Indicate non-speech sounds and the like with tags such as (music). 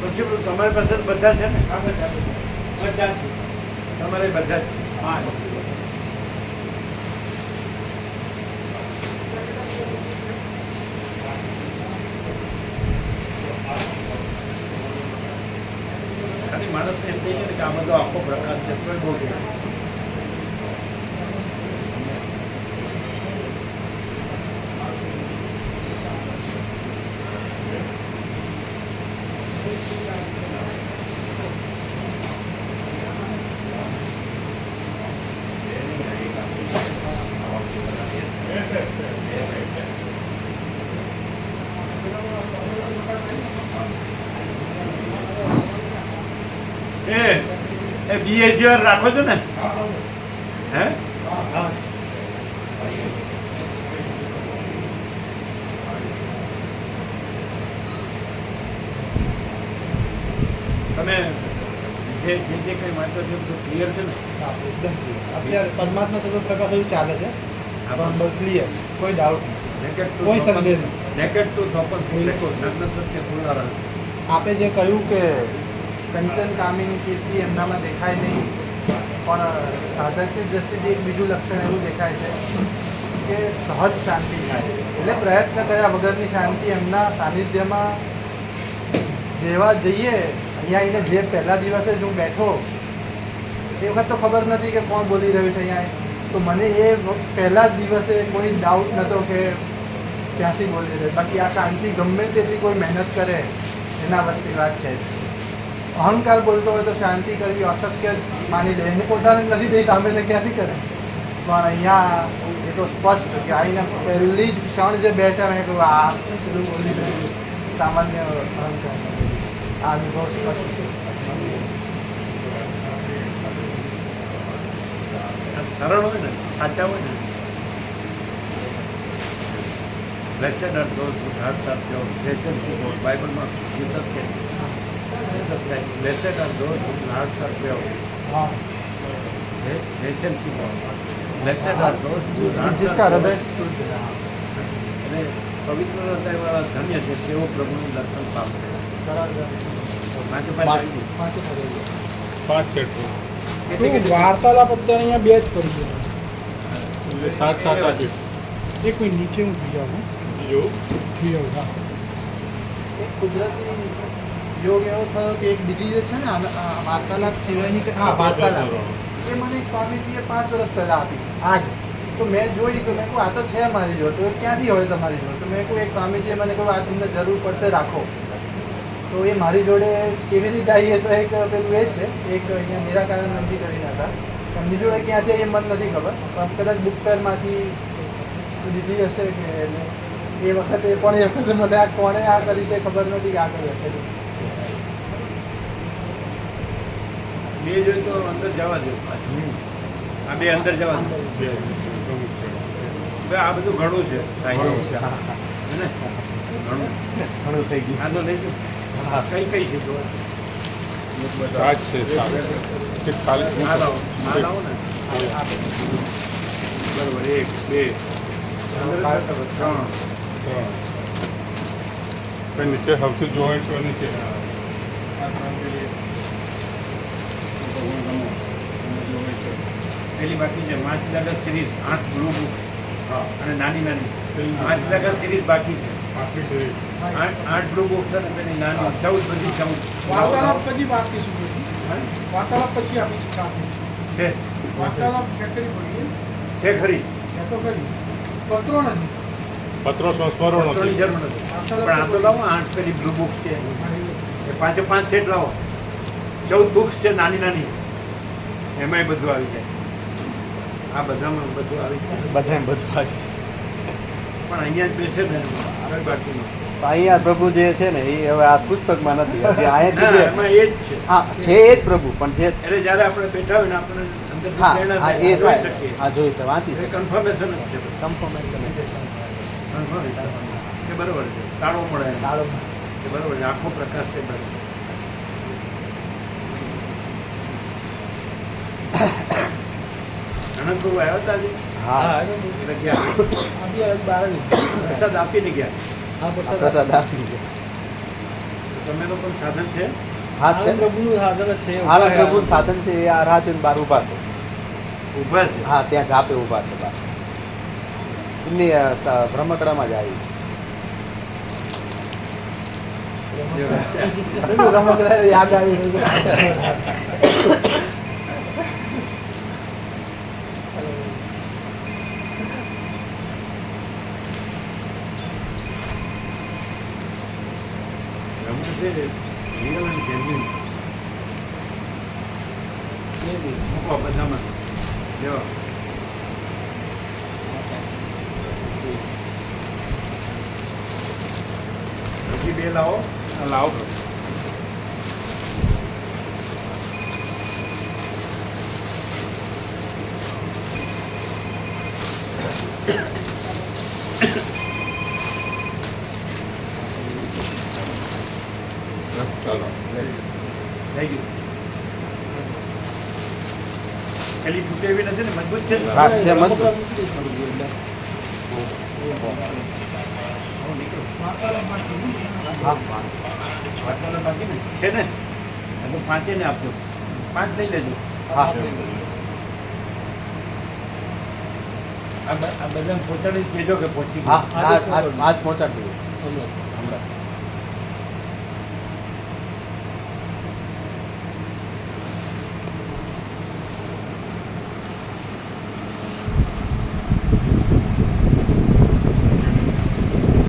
પછી પેલું તમારી પાસે બધા છે ને? બધા છે. તમારે બધા જ છે? હા માણસને એમ થઈ ગયું કે આ બધો આખો પ્રકાશ છે તો બહુ કહેવાય. એ એ બિહેવિયર રાખો છો ને? હે? તમે જે જે જે કંઈ વાંચો છો બધું ક્લિયર છે ને? એકદમ. અત્યારે પરમાત્મા સતત પ્રકાશ એવું ચાલે છે. પણ બહુ ક્લિયર કોઈ ડાઉટ નહીં. કોઈ સંદેહ નહીં. નેકેટ ટુ ચોપન સિલેકો નગ્ન સત્ય ફૂલનારાયણ આપે જે કહ્યું કે કંચન, કામીની, કીર્તિ એમનામાં દેખાય નહીં. પણ સાધકની દ્રષ્ટિથી એક બીજું લક્ષણ એવું દેખાય છે કે સહજ શાંતિ થાય. એટલે પ્રયત્ન કર્યા વગરની શાંતિ એમના સાનિધ્યમાં જેવા જઈએ, અહીંયા આવીને જે પહેલા દિવસે જ હું બેઠો, એ વખત તો ખબર નથી કે કોણ બોલી રહ્યું છે અહીંયા. તો મને એ પહેલા દિવસે કોઈ ડાઉટ નહોતો કે ક્યાંથી બોલી રહ્યો. બાકી આ શાંતિ ગમે તેથી કોઈ મહેનત કરે, એના વસ્તી વાત છે. અહંકાર બોલતો હોય તો શાંતિ કરવી અશક્ય માની લે. એને પોતાને નથી થઈ સામે ક્યાંથી કરે? પણ અહીંયા એ તો સ્પષ્ટ કે આઈને પહેલી જ ક્ષણ જે બેઠા મેં કહ્યું આ પેલું બોલી રહ્યું સામાન્ય અહંકાર. આ અનુભવ સ્પષ્ટ છે. સરળ હોય ને, સાચા હોય ને. બ્લેસેડ આર બાઇબલમાં જીસસ કહે subscribe message on those not subscribe vacancy message on દોસ્ત જિસકા હૃદય શુદ્ધ અને પવિત્ર હૃદયવાળા ધન્ય છે તેઓ પ્રભુનું દર્શન પામશે પાંચ છેટું વાર્તાલાપ અત્યારે અહીંયા બે જ કરી છે સાત સાત આઠ એક મિનિટ નીચે હું જોઈ યોગ એવો થયો કે એક બીજી જે છે ને વાર્તાલાપ સિવાયની હા વાર્તાલાપ. એ મને સ્વામીજીએ પાંચ વર્ષ પહેલાં આપી. આજ? તો મેં જોઈ તો મેં કહું આ તો છે મારી જોડે. તો એ ક્યાંથી હોય તમારી જોડે? તો મેં કહું એક સ્વામીજીએ મને કહ્યું આ તમને જરૂર પડશે રાખો. તો એ મારી જોડે કેવી રીતે આવી એ તો એક પેલું એ છે. એક અહીંયા નિરાકારણ નંદી કરીને હતા. એમની જોડે ક્યાંથી એ મને નથી ખબર. પણ કદાચ બુક ફેરમાંથી લીધી હશે કે એ વખતે પણ એ વખતે મને આ કોણે આ કરી છે ખબર નથી કે આ કરી હશે. બે જોઈએ તો અંદર જવા દો. આ બે અંદર જવા દો. હવે આ બધું ઘણું છે. ઘણું છે. હે ને? ઘણું. ઘણું થઈ ગયું. આ તો લઈ જાઓ. કઈ કઈ છે જો સાત છે ને? બરોબર. એક બે. ત્રણ. ત્રણ. નીચે સૌથી જોવાય છે નીચે? પેલી બાકી છે પાંચ લગત સિરીઝ આઠ બ્લુ બુક હા. અને નાની નાની. પાંચ સિરીઝ બાકી છે. આખી છે. આઠ આઠ બ્લુ બુક છે ને નાની. ચૌદ બધી ચૌદ વાર્તાલાપ પછી? આપીશું હે? વાર્તાલાપ પછી આપીશું છે. વાર્તાલાપ ફેક્ટરી પડી છે. ખરી. છે તો ખરી. પત્રો નથી. પત્રો સંસ્મરણો જરૂર નથી. પણ આ તો લાવો આઠ પેલી બ્લુ બુક છે. એ. પાંચે પાંચ સેટ લાવો. ચૌદ બુક્સ છે નાની નાની એમાંય બધું આવી જાય. આ બધામાં બધું આવી જાય. બધા બધા જ પણ અહીંયા જ બેસે ને આગળ બાકીનું અહીંયા પ્રભુ જે છે ને એ હવે આ પુસ્તકમાં નથી જે અહીંયાથી જે એ જ છે. હા છે એ જ પ્રભુ પણ જે એટલે જ્યારે આપણે બેઠા હોય ને આપણે હા હા એ થાય હા જોઈ છે વાંચી છે. કન્ફર્મેશન જ છે. કન્ફર્મેશન એ બરોબર છે. તાળો મળે. તાળો એ બરોબર છે. આખો પ્રકાશ છે બરોબર અનંતગુરુ આવ્યા હતા હા. એટલે ગયા. પ્રસાદ આપીને ગયા. પ્રસાદ. તમે સાધન છે? હા છે. સાધન છે એ આ રાજન બાર ઊભા છે. ઊભા છે? હા ત્યાં જાપે ઊભા છે બાર એમની અ, બ્રહ્મકડામાં જ આવી છે. યાદ આવી (laughs) રહ્યું રમણ છે રિયલ અને જેન્યુઇન મૂકો બધામાં લેવા હજી બે લાવો આ લાવો થઈ ગયું. ખાલી તૂટે એવી નથી ને મજબૂત છે? હા છે મજબૂત. છે ને? તો પાંચે ને આપજો. પાંચ લઈ લેજો. હા. આ બધા પહોંચાડી જ દેજો કે પહોંચી હા આજ પહોંચાડી દેજો હમણાં.